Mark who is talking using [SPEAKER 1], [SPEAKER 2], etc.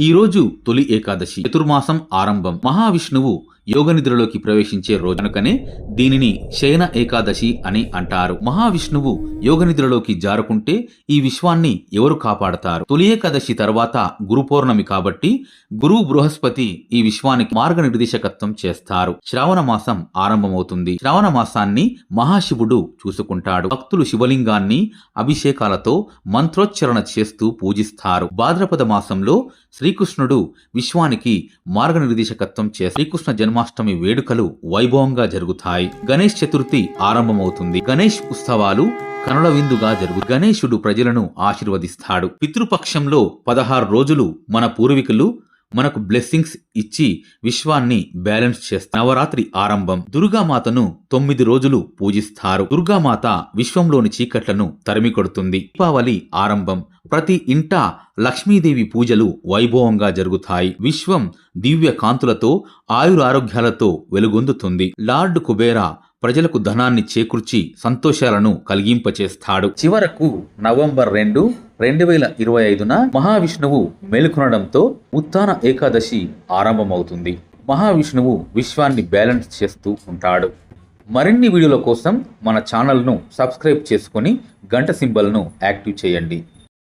[SPEAKER 1] ఈ రోజు తొలి ఏకాదశి చతుర్మాసం ఆరంభం. మహావిష్ణువు యోగనిద్రలోకి ప్రవేశించే రోజు కనుకనే దీనిని శయన ఏకాదశి అని అంటారు. మహావిష్ణువు యోగనిద్రలోకి జారుకుంటే ఈ విశ్వాన్ని ఎవరు కాపాడతారు? తొలి ఏకాదశి తర్వాత గురు పౌర్ణమి కాబట్టి గురువు బృహస్పతి ఈ విశ్వానికి మార్గనిర్దేశకత్వం చేస్తారు. శ్రావణ మాసం ఆరంభమవుతుంది. శ్రావణ మాసాన్ని మహాశివుడు చూసుకుంటాడు. భక్తులు శివలింగాన్ని అభిషేకాలతో మంత్రోచ్చరణ చేస్తూ పూజిస్తారు. భాద్రపద మాసంలో శ్రీకృష్ణుడు విశ్వానికి మార్గనిర్దేశకత్వం చేస్తారు. శ్రీకృష్ణ జన్మ జన్మాష్టమి వేడుకలు వైభవంగా జరుగుతాయి. గణేష్ చతుర్థి ఆరంభమవుతుంది. గణేష్ ఉత్సవాలు కనుల విందుగా జరుగు గణేశుడు ప్రజలను ఆశీర్వదిస్తాడు. పితృపక్షంలో పదహారు రోజులు మన పూర్వీకులు మనకు బ్లెస్సింగ్స్ ఇచ్చి విశ్వాన్ని బ్యాలెన్స్ చేస్తారు నవరాత్రి ఆరంభం. దుర్గామాతను తొమ్మిది రోజులు పూజిస్తారు. దుర్గామాత విశ్వంలోని చీకట్లను తరిమి కొడుతుంది. దీపావళి ఆరంభం. ప్రతి ఇంట లక్ష్మీదేవి పూజలు వైభవంగా జరుగుతాయి. విశ్వం దివ్య కాంతులతో ఆయురారోగ్యాలతో వెలుగొందుతుంది. లార్డ్ కుబేరా ప్రజలకు ధనాన్ని చేకూర్చి సంతోషాలను కలిగింపచేస్తాడు. చివరకు నవంబర్ రెండు రెండు వేల ఇరవై ఐదున మహావిష్ణువు మేలుకొనడంతో ఉత్తాన ఏకాదశి ఆరంభమవుతుంది. మహావిష్ణువు విశ్వాన్ని బ్యాలెన్స్ చేస్తూ ఉంటాడు. మరిన్ని వీడియోల కోసం మన ఛానల్ను సబ్స్క్రైబ్ చేసుకొని గంట సింబల్ను యాక్టివ్ చేయండి.